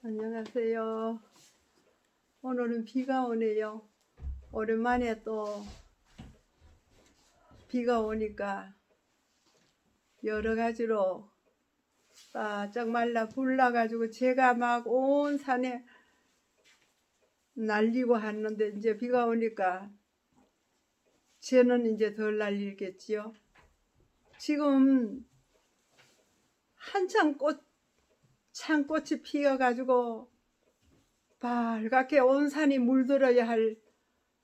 안녕하세요. 오늘은 비가 오네요. 오랜만에 또 비가 오니까 여러 가지로 바짝 말라 불나가지고 제가 막 온 산에 날리고 하는데 이제 비가 오니까 쟤는 이제 덜 날리겠지요. 지금 한창 꽃 창꽃이 피어가지고 빨갛게 온 산이 물들어야 할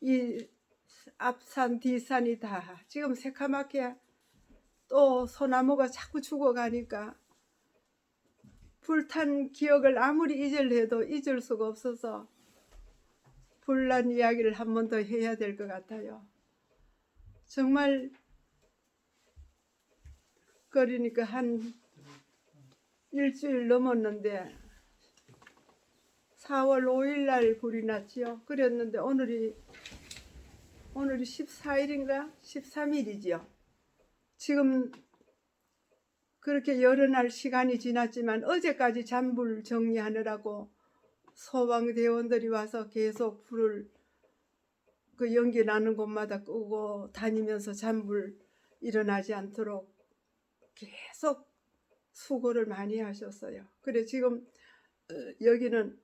이 앞산 뒷산이 다 지금 새카맣게 또 소나무가 자꾸 죽어가니까 불탄 기억을 아무리 잊으려도 잊을 수가 없어서 불난 이야기를 한 번 더 해야 될 것 같아요. 정말 그러니까 한 일주일 넘었는데 4월 5일 날 불이 났지요. 그랬는데 오늘이 오늘이 14일인가 13일이지요. 지금 그렇게 여러 날 시간이 지났지만 어제까지 잔불 정리하느라고 소방대원들이 와서 계속 불을 그 연기 나는 곳마다 끄고 다니면서 잔불 일어나지 않도록 계속 수고를 많이 하셨어요. 그래 지금 어, 여기는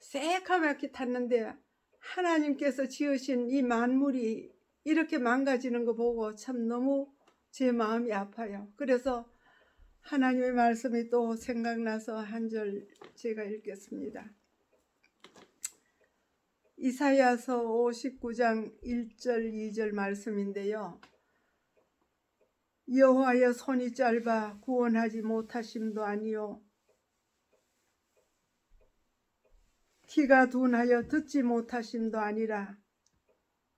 새카맣게 탔는데 하나님께서 지으신 이 만물이 이렇게 망가지는 거 보고 참 너무 제 마음이 아파요. 그래서 하나님의 말씀이 또 생각나서 한 절 제가 읽겠습니다. 이사야서 59장 1절 2절 말씀인데요. 여호와의 손이 짧아 구원하지 못하심도 아니요 키가 둔하여 듣지 못하심도 아니라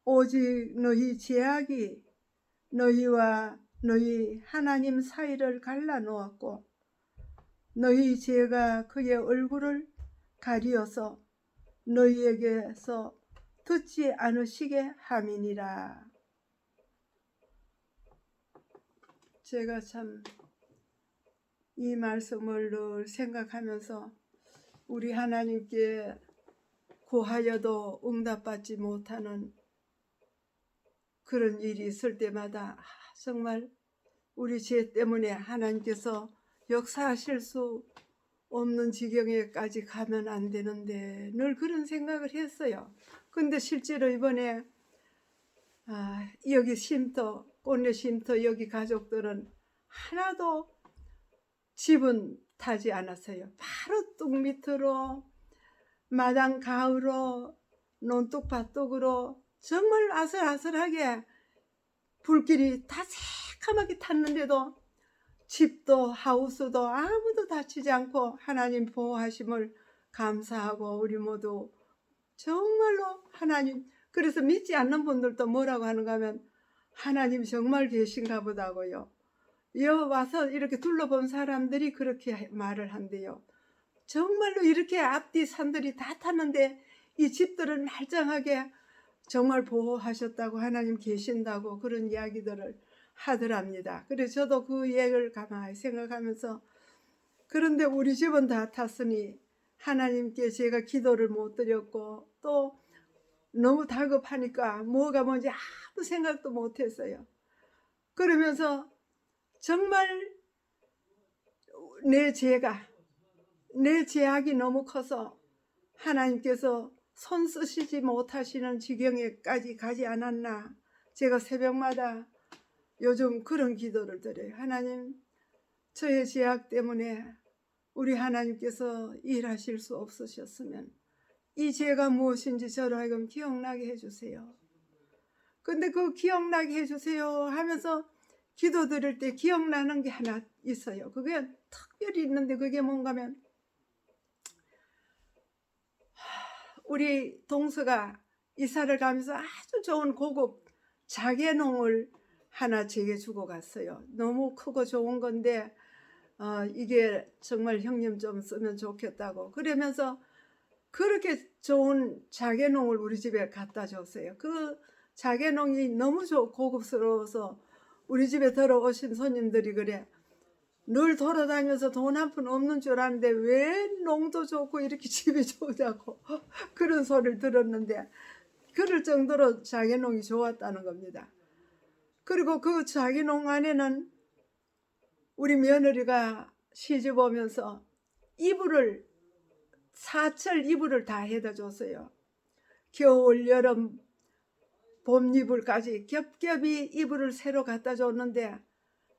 오직 너희 제약이 너희와 너희 하나님 사이를 갈라 놓았고 너희 죄가 그의 얼굴을 가리어서 너희에게서 듣지 않으시게 함이니라. 제가 참 이 말씀을 늘 생각하면서 우리 하나님께 구하여도 응답받지 못하는 그런 일이 있을 때마다 아, 정말 우리 죄 때문에 하나님께서 역사하실 수 없는 지경에까지 가면 안 되는데 늘 그런 생각을 했어요. 근데 실제로 이번에 아, 여기 쉼터 꽃내 쉼터 여기 가족들은 하나도 집은 타지 않았어요. 바로 뚝 밑으로 마당 가으로 논뚝밭뚝으로 정말 아슬아슬하게 불길이 다 새카맣게 탔는데도 집도 하우스도 아무도 다치지 않고 하나님 보호하심을 감사하고 우리 모두 정말로 하나님 그래서 믿지 않는 분들도 뭐라고 하는가 하면 하나님 정말 계신가 보다고요. 여 와서 이렇게 둘러본 사람들이 그렇게 말을 한대요. 정말로 이렇게 앞뒤 산들이 다 탔는데 이 집들은 말짱하게 정말 보호하셨다고 하나님 계신다고 그런 이야기들을 하더랍니다. 그래서 저도 그 얘기를 가만히 생각하면서 그런데 우리 집은 다 탔으니 하나님께 제가 기도를 못 드렸고 또 너무 다급하니까 뭐가 뭔지 아무 생각도 못 했어요. 그러면서 정말 내 죄가 내 죄악이 너무 커서 하나님께서 손 쓰시지 못하시는 지경에까지 가지 않았나 제가 새벽마다 요즘 그런 기도를 드려요. 하나님 저의 죄악 때문에 우리 하나님께서 일하실 수 없으셨으면 이 죄가 무엇인지 저를 하여금 기억나게 해주세요. 근데 그 기억나게 해주세요 하면서 기도 드릴 때 기억나는 게 하나 있어요. 그게 특별히 있는데 그게 뭔가 하면 우리 동서가 이사를 가면서 아주 좋은 고급 자개농을 하나 제게 주고 갔어요. 너무 크고 좋은 건데 어, 이게 정말 형님 좀 쓰면 좋겠다고 그러면서 그렇게 좋은 자개농을 우리 집에 갖다 줬어요. 그 자개농이 너무 좋 고급스러워서 우리 집에 들어오신 손님들이 그래 늘 돌아다녀서 돈 한 푼 없는 줄 아는데 왜 농도 좋고 이렇게 집이 좋냐고 그런 소리를 들었는데 그럴 정도로 자기 농이 좋았다는 겁니다. 그리고 그 자기 농 안에는 우리 며느리가 시집 오면서 이불을 사철 이불을 다 해다 줬어요. 겨울, 여름, 봄 이불까지 겹겹이 이불을 새로 갖다 줬는데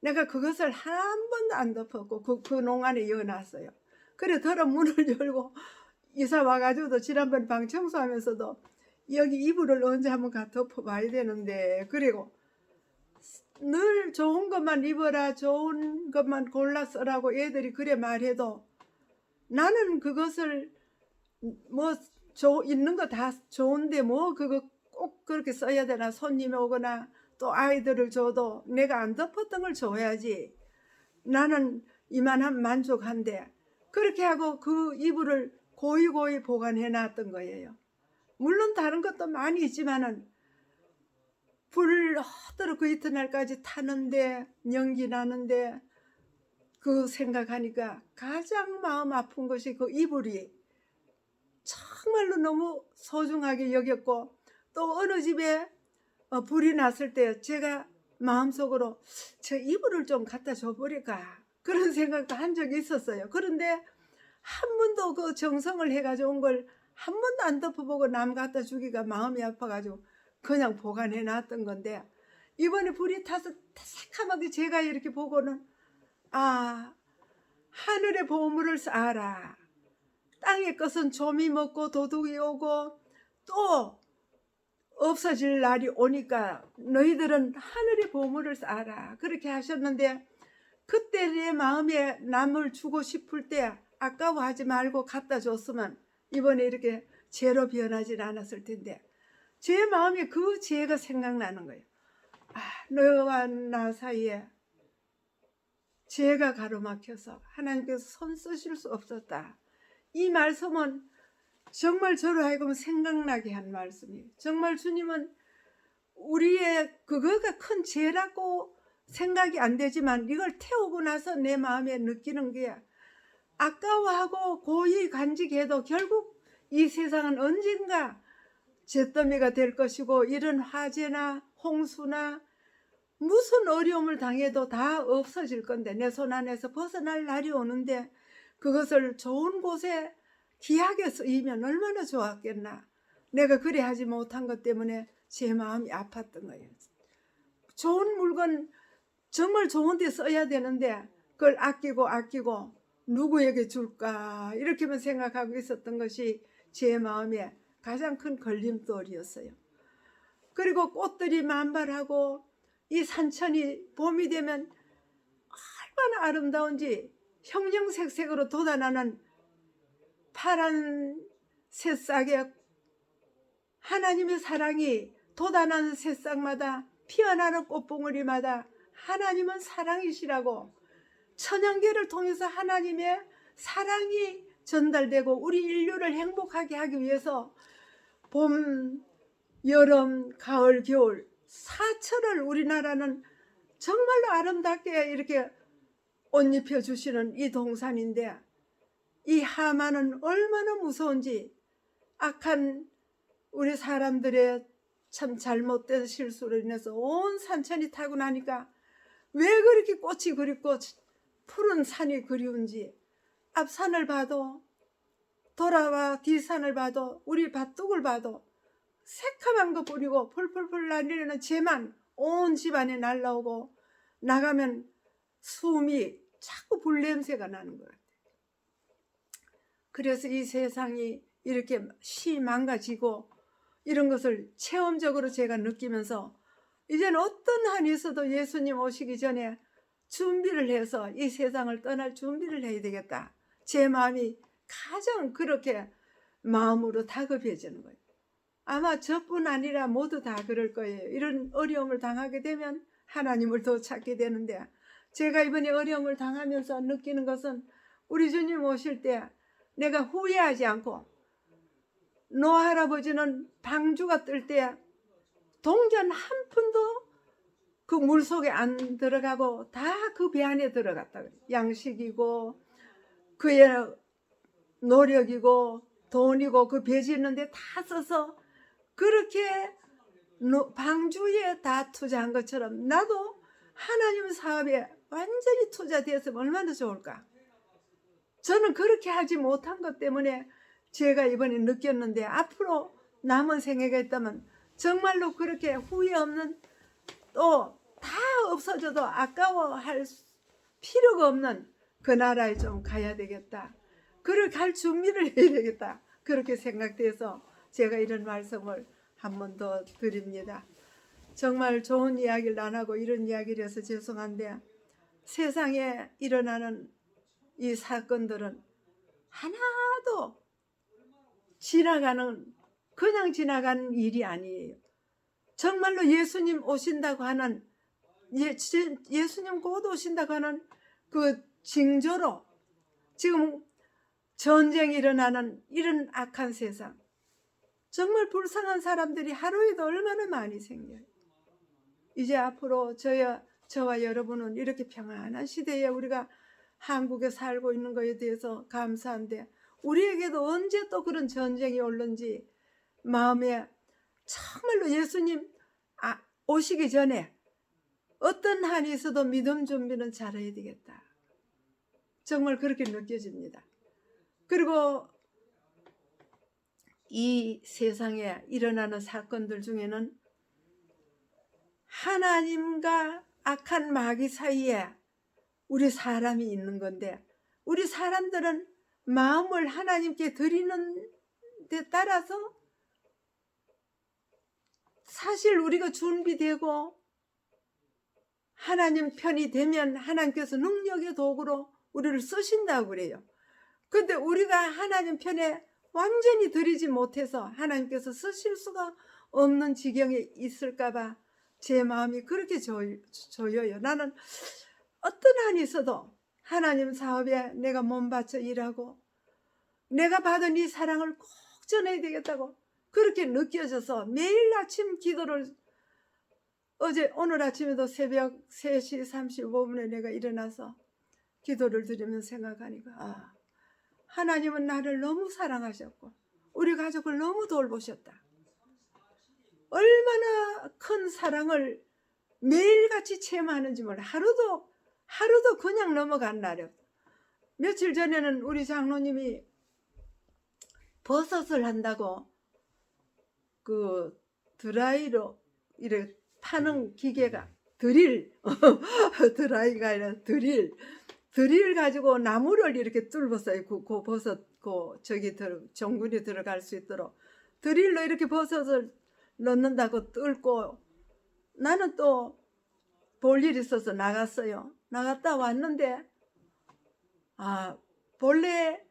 내가 그것을 한 번도 안 덮었고 그, 그 농안에 이어놨어요. 그래 더러 문을 열고 이사 와가지고도 지난번 방 청소하면서도 여기 이불을 언제 한번 가 덮어봐야 되는데 그리고 늘 좋은 것만 입어라 좋은 것만 골라 써라고 애들이 그래 말해도 나는 그것을 뭐 조, 있는 거 다 좋은데 뭐 그거 꼭 그렇게 써야 되나 손님이 오거나 또 아이들을 줘도 내가 안 덮었던 걸 줘야지 나는 이만한 만족한데 그렇게 하고 그 이불을 고이 고이 보관해 놨던 거예요. 물론 다른 것도 많이 있지만은 불 허도록 그 이튿날까지 타는데 연기 나는데 그 생각하니까 가장 마음 아픈 것이 그 이불이 정말로 너무 소중하게 여겼고 또 어느 집에 어, 불이 났을 때 제가 마음속으로 저 이불을 좀 갖다 줘버릴까 그런 생각도 한 적이 있었어요. 그런데 한 번도 그 정성을 해가지고 온 걸 한 번도 안 덮어보고 남 갖다 주기가 마음이 아파가지고 그냥 보관해 놨던 건데 이번에 불이 타서 새카맣게 제가 이렇게 보고는 아 하늘의 보물을 쌓아라 땅의 것은 조미 먹고 도둑이 오고 또 없어질 날이 오니까 너희들은 하늘의 보물을 쌓아라 그렇게 하셨는데 그때 내 마음에 남을 주고 싶을 때 아까워하지 말고 갖다 줬으면 이번에 이렇게 죄로 변하지 않았을 텐데 제 마음에 그 죄가 생각나는 거예요. 아, 너와 나 사이에 죄가 가로막혀서 하나님께서 손 쓰실 수 없었다. 이 말씀은 정말 저로 하여금 생각나게 한 말씀이에요. 정말 주님은 우리의 그거가 큰 죄라고 생각이 안 되지만 이걸 태우고 나서 내 마음에 느끼는 게 아까워하고 고이 간직해도 결국 이 세상은 언젠가 잿더미가 될 것이고 이런 화재나 홍수나 무슨 어려움을 당해도 다 없어질 건데 내 손 안에서 벗어날 날이 오는데 그것을 좋은 곳에 귀하게 쓰이면 얼마나 좋았겠나. 내가 그래 하지 못한 것 때문에 제 마음이 아팠던 거예요. 좋은 물건 정말 좋은 데 써야 되는데 그걸 아끼고 아끼고 누구에게 줄까 이렇게만 생각하고 있었던 것이 제 마음에 가장 큰 걸림돌이었어요. 그리고 꽃들이 만발하고 이 산천이 봄이 되면 얼마나 아름다운지 형형색색으로 돋아나는 파란 새싹에 하나님의 사랑이 돋아나는 새싹마다 피어나는 꽃봉오리마다 하나님은 사랑이시라고 천연계를 통해서 하나님의 사랑이 전달되고 우리 인류를 행복하게 하기 위해서 봄, 여름, 가을, 겨울 사철을 우리나라는 정말로 아름답게 이렇게 옷 입혀 주시는 이 동산인데 이 하마는 얼마나 무서운지 악한 우리 사람들의 참 잘못된 실수로 인해서 온 산천이 타고 나니까 왜 그렇게 꽃이 그립고 푸른 산이 그리운지 앞산을 봐도 돌아와 뒷산을 봐도 우리 밭둑을 봐도 새카만 거 뿌리고 펄펄펄 날리는 재만 온 집안에 날라오고 나가면 숨이 자꾸 불냄새가 나는 것 같아요. 그래서 이 세상이 이렇게 시 망가지고 이런 것을 체험적으로 제가 느끼면서 이제는 어떤 한이 있어도 예수님 오시기 전에 준비를 해서 이 세상을 떠날 준비를 해야 되겠다. 제 마음이 가장 그렇게 마음으로 다급해지는 거예요. 아마 저뿐 아니라 모두 다 그럴 거예요. 이런 어려움을 당하게 되면 하나님을 더 찾게 되는데 제가 이번에 어려움을 당하면서 느끼는 것은 우리 주님 오실 때 내가 후회하지 않고 노 할아버지는 방주가 뜰 때 동전 한 푼도 그 물 속에 안 들어가고 다 그 배 안에 들어갔다. 양식이고 그의 노력이고 돈이고 그 배 짓는데 다 써서 그렇게 노- 방주에 다 투자한 것처럼 나도 하나님 사업에 완전히 투자되었으면 얼마나 좋을까. 저는 그렇게 하지 못한 것 때문에 제가 이번에 느꼈는데 앞으로 남은 생애가 있다면 정말로 그렇게 후회 없는 또 다 없어져도 아까워할 수- 필요가 없는 그 나라에 좀 가야 되겠다. 그를 갈 준비를 해야 되겠다. 그렇게 생각돼서 제가 이런 말씀을 한 번 더 드립니다. 정말 좋은 이야기를 안 하고 이런 이야기를 해서 죄송한데 세상에 일어나는 이 사건들은 하나도 지나가는 그냥 지나가는 일이 아니에요. 정말로 예수님 오신다고 하는 예, 지- 예수님 곧 오신다고 하는 그 징조로 지금 전쟁이 일어나는 이런 악한 세상 정말 불쌍한 사람들이 하루에도 얼마나 많이 생겨요. 이제 앞으로 저야 저와 여러분은 이렇게 평안한 시대에 우리가 한국에 살고 있는 것에 대해서 감사한데 우리에게도 언제 또 그런 전쟁이 올는지 마음에 정말로 예수님 아, 오시기 전에 어떤 한이 있어도 믿음 준비는 잘해야 되겠다. 정말 그렇게 느껴집니다. 그리고 이 세상에 일어나는 사건들 중에는 하나님과 악한 마귀 사이에 우리 사람이 있는 건데 우리 사람들은 마음을 하나님께 드리는 데 따라서 사실 우리가 준비되고 하나님 편이 되면 하나님께서 능력의 도구로 우리를 쓰신다고 그래요. 근데 우리가 하나님 편에 완전히 드리지 못해서 하나님께서 쓰실 수가 없는 지경에 있을까봐 제 마음이 그렇게 조, 조여요. 나는 어떤 한이 있어도 하나님 사업에 내가 몸 바쳐 일하고 내가 받은 이 사랑을 꼭 전해야 되겠다고 그렇게 느껴져서 매일 아침 기도를 어제 오늘 아침에도 새벽 3시 35분에 내가 일어나서 기도를 드리면 생각하니까 아 하나님은 나를 너무 사랑하셨고 우리 가족을 너무 돌보셨다. 얼마나 큰 사랑을 매일같이 체험하는지 몰라. 하루도 하루도 그냥 넘어간 날이 없다. 며칠 전에는 우리 장로님이 버섯을 한다고 그 드라이로 이렇게 파는 기계가 드릴 드라이가 아니라 드릴 드릴 가지고 나무를 이렇게 뚫었어요. 그, 그 버섯 그 저기 들 정군이 들어갈 수 있도록 드릴로 이렇게 버섯을 넣는다고 뚫고 나는 또 볼일 있어서 나갔어요. 나갔다 왔는데 아 본래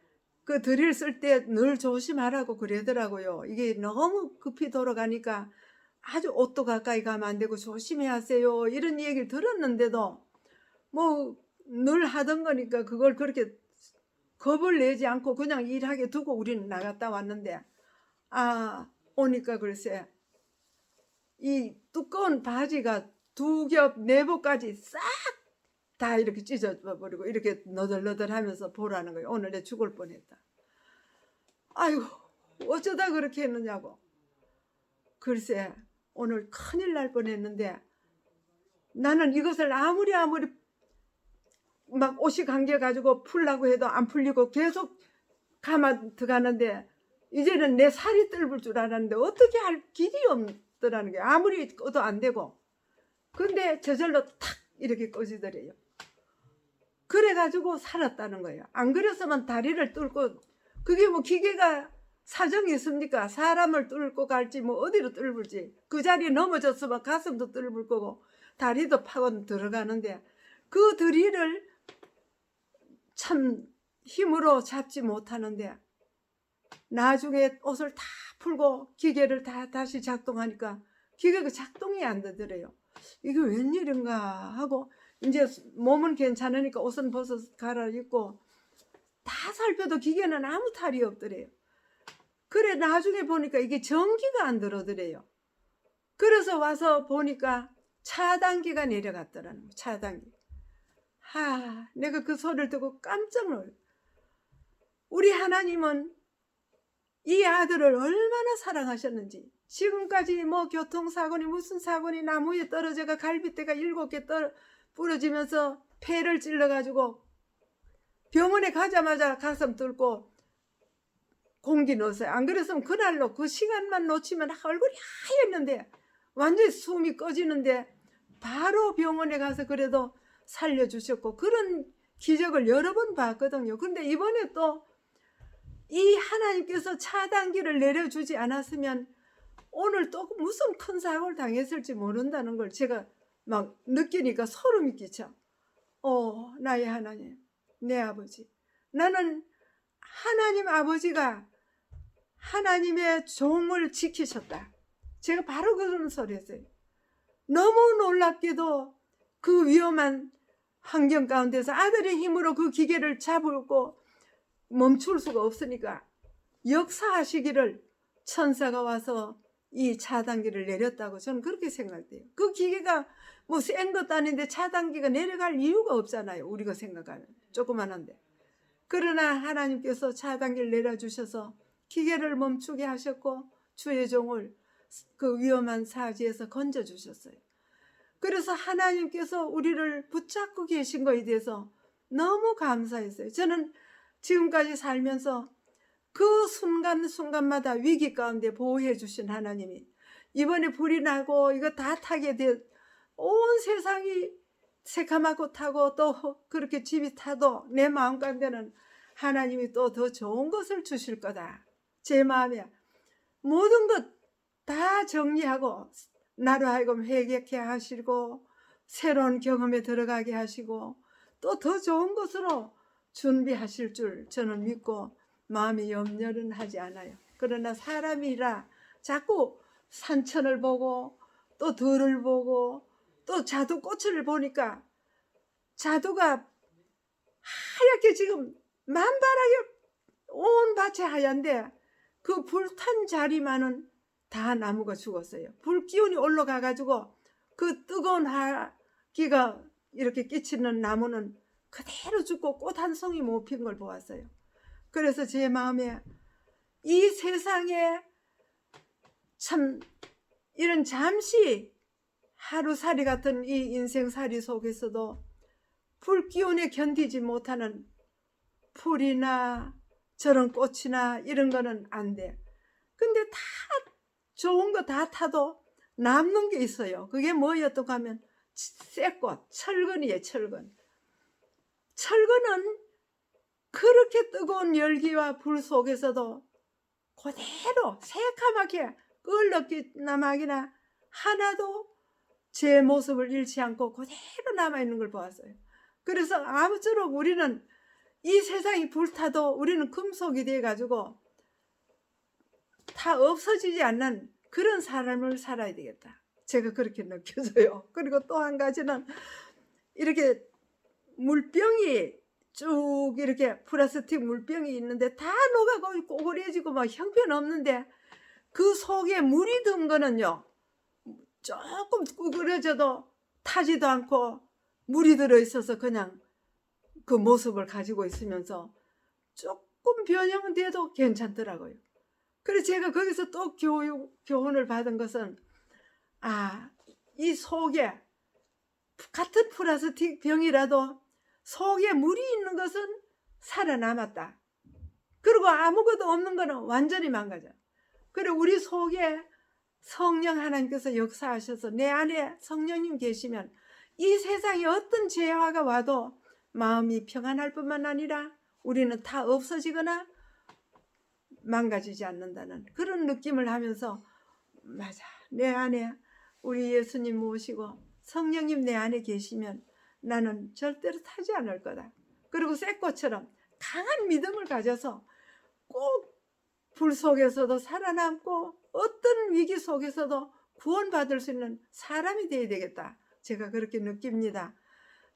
그 드릴 쓸 때 늘 조심하라고 그러더라고요. 이게 너무 급히 돌아가니까 아주 옷도 가까이 가면 안 되고 조심해야 하세요. 이런 얘기를 들었는데도 뭐 늘 하던 거니까 그걸 그렇게 겁을 내지 않고 그냥 일하게 두고 우리는 나갔다 왔는데 아 오니까 글쎄 이 두꺼운 바지가 두 겹 내복까지 싹 다 이렇게 찢어버리고 이렇게 너덜너덜하면서 보라는 거예요. 오늘 내 죽을 뻔했다. 아이고 어쩌다 그렇게 했느냐고. 글쎄 오늘 큰일 날 뻔했는데 나는 이것을 아무리 아무리 막 옷이 감겨 가지고 풀라고 해도 안 풀리고 계속 가만 들어가는데 이제는 내 살이 뜰을 줄 알았는데 어떻게 할 길이 없더라는 게 아무리 꺼도 안 되고 근데 저절로 탁 이렇게 꺼지더래요. 그래가지고 살았다는 거예요. 안 그랬으면 다리를 뚫고 그게 뭐 기계가 사정이 있습니까? 사람을 뚫고 갈지 뭐 어디로 뚫을지 그 자리에 넘어졌으면 가슴도 뚫을 거고 다리도 파고 들어가는데 그 드릴을 참 힘으로 잡지 못하는데 나중에 옷을 다 풀고 기계를 다 다시 작동하니까 기계가 작동이 안 되더래요. 이게 웬일인가 하고 이제 몸은 괜찮으니까 옷은 벗어 갈아입고 다 살펴도 기계는 아무 탈이 없더래요. 그래 나중에 보니까 이게 전기가 안 들어더래요. 그래서 와서 보니까 차단기가 내려갔더라는. 차단기. 하, 내가 그 소리를 듣고 깜짝 놀. 우리 하나님은 이 아들을 얼마나 사랑하셨는지 지금까지 뭐 교통사고니 무슨 사고니 나무에 떨어져가 갈비뼈가 일곱 개 떨어 부러지면서 폐를 찔러가지고 병원에 가자마자 가슴 뚫고 공기 넣었어요. 안 그랬으면 그날로 그 시간만 놓치면 얼굴이 하였는데 완전히 숨이 꺼지는데 바로 병원에 가서 그래도 살려주셨고 그런 기적을 여러 번 봤거든요. 근데 이번에 또 이 하나님께서 차단기를 내려주지 않았으면 오늘 또 무슨 큰 사고를 당했을지 모른다는 걸 제가 막 느끼니까 소름이 끼쳐. 어, 나의 하나님, 내 아버지. 나는 하나님 아버지가 하나님의 종을 지키셨다. 제가 바로 그런 소리 했어요. 너무 놀랍게도 그 위험한 환경 가운데서 아들의 힘으로 그 기계를 잡고 멈출 수가 없으니까 역사하시기를 천사가 와서 이 차단기를 내렸다고 저는 그렇게 생각돼요. 그 기계가 뭐 센 것도 아닌데 차단기가 내려갈 이유가 없잖아요. 우리가 생각하면 조그만한데. 그러나 하나님께서 차단기를 내려주셔서 기계를 멈추게 하셨고 주의 종을 그 위험한 사지에서 건져 주셨어요. 그래서 하나님께서 우리를 붙잡고 계신 거에 대해서 너무 감사했어요. 저는 지금까지 살면서 그 순간순간마다 위기 가운데 보호해 주신 하나님이 이번에 불이 나고 이거 다 타게 돼온 세상이 새카맣고 타고 또 그렇게 집이 타도 내 마음 가운데는 하나님이 또 더 좋은 것을 주실 거다. 제 마음에 모든 것 다 정리하고 나로 하여금 회개케 하시고 새로운 경험에 들어가게 하시고 또 더 좋은 것으로 준비하실 줄 저는 믿고 마음의 염려는 하지 않아요. 그러나 사람이라 자꾸 산천을 보고 또 들을 보고 또 자두 꽃을 보니까 자두가 하얗게 지금 만발하게 온 밭이 하얀데 그 불탄 자리만은 다 나무가 죽었어요. 불 기운이 올라가 가지고 그 뜨거운 하기가 이렇게 끼치는 나무는 그대로 죽고 꽃 한 송이 못 핀 걸 보았어요. 그래서 제 마음에 이 세상에 참 이런 잠시 하루살이 같은 이 인생살이 속에서도 불 기운에 견디지 못하는 풀이나 저런 꽃이나 이런 거는 안 돼. 근데 다 좋은 거 다 타도 남는 게 있어요. 그게 뭐였다고 하면 쇠꽃, 철근이에요, 철근. 철근은 그렇게 뜨거운 열기와 불 속에서도 그대로 새카맣게 끌렀기나마기나 하나도 제 모습을 잃지 않고 그대로 남아있는 걸 보았어요. 그래서 아무쪼록 우리는 이 세상이 불타도 우리는 금속이 돼가지고 다 없어지지 않는 그런 삶을 살아야 되겠다. 제가 그렇게 느껴져요. 그리고 또 한 가지는 이렇게 물병이 쭉 이렇게 플라스틱 물병이 있는데 다 녹아고 꼬그려지고 막 형편없는데 그 속에 물이 든 거는요 조금 구부러져도 타지도 않고 물이 들어 있어서 그냥 그 모습을 가지고 있으면서 조금 변형돼도 괜찮더라고요. 그래서 제가 거기서 또 교육, 교훈을 받은 것은, 아, 이 속에, 같은 플라스틱 병이라도 속에 물이 있는 것은 살아남았다. 그리고 아무것도 없는 것은 완전히 망가져. 그리고 우리 속에 성령 하나님께서 역사하셔서 내 안에 성령님 계시면 이 세상에 어떤 재화가 와도 마음이 평안할 뿐만 아니라 우리는 다 없어지거나 망가지지 않는다는 그런 느낌을 하면서 맞아 내 안에 우리 예수님 모시고 성령님 내 안에 계시면 나는 절대로 타지 않을 거다. 그리고 쇠꽃처럼 강한 믿음을 가져서 꼭 불 속에서도 살아남고 어떤 위기 속에서도 구원받을 수 있는 사람이 되어야 되겠다. 제가 그렇게 느낍니다.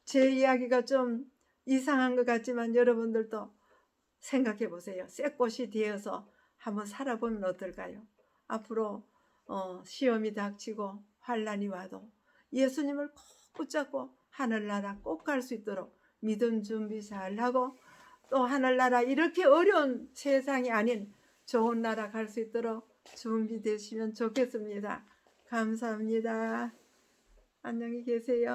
제 이야기가 좀 이상한 것 같지만 여러분들도 생각해 보세요. 쇠꽃이 되어서 한번 살아보면 어떨까요? 앞으로 어, 시험이 닥치고 환란이 와도 예수님을 꼭 붙잡고 하늘나라 꼭 갈 수 있도록 믿음 준비 잘 하고 또 하늘나라 이렇게 어려운 세상이 아닌 좋은 나라 갈 수 있도록 준비되시면 좋겠습니다. 감사합니다. 안녕히 계세요.